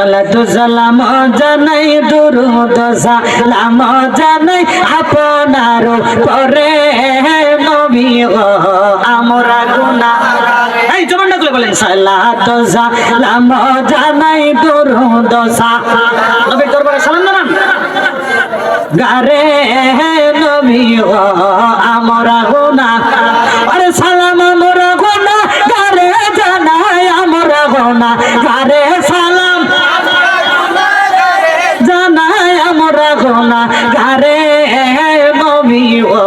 সালাতু সালাম জানাই দুরুদ সালাম জানাই আপনার পরে নবী আমরা গুনা এই জবানটা করে বলেন সালাতু সালাম জানাই দুরুদ নবীর দরবারে সালাম জানান। গারে নবী আমরা গুনা গুনা গারে নবী ও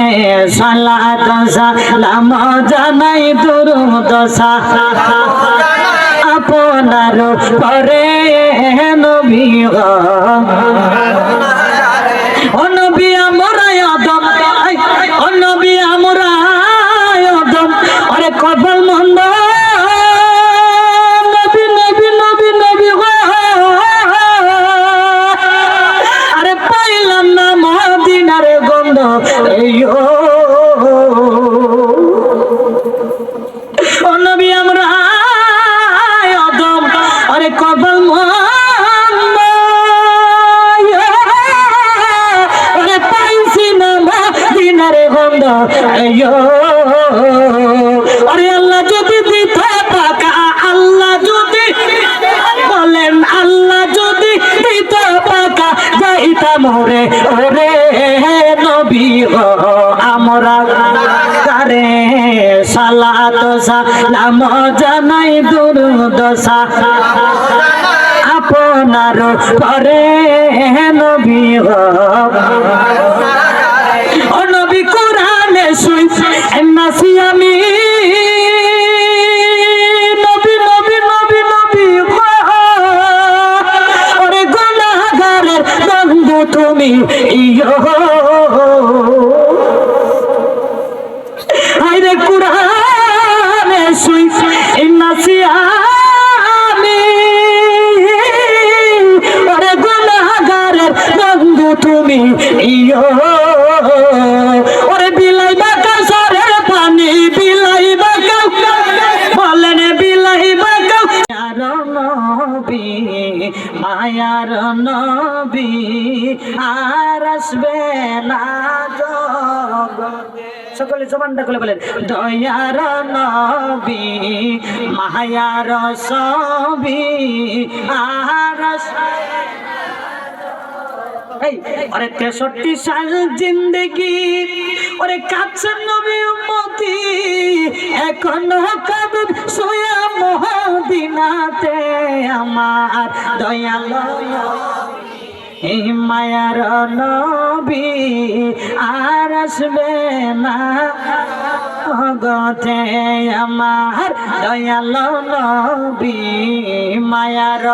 এ সালাত, সালাম জানাই দুরুদ সালাম আপনার পরে নবী গো। ও নবী আমরা আদম, ও নবী আমরা আদম। আরে কপাল আরে আল্লাহ যদি দিত টাকা আল্লাহ যদি বলেন, আল্লাহ যদি দিত টাকা যাইতাম ওরে ওরে নবী আমরা কারে সালাত সালাম জানাই দুরুদ আপনার পরে নবী নাসি আমি। নবী নবী। ওরে তুমি ইয়ো। আমি ওরে তুমি ইয়ো। মায়ার নবী, আর আসবে না সকলে জবানটা খুলে বলেন, দয়ার নবী, মায়ার সবি আর ওরে তেষট্টি সাল জিন্দগি, ওরে কাছে নবী উম্মতি, এখনও কাদের সোয়া মহদিনাতে। আমার দয়ালো মায়ার নবী আর আসবে না। গে আমার দয়াল নবী মায়ার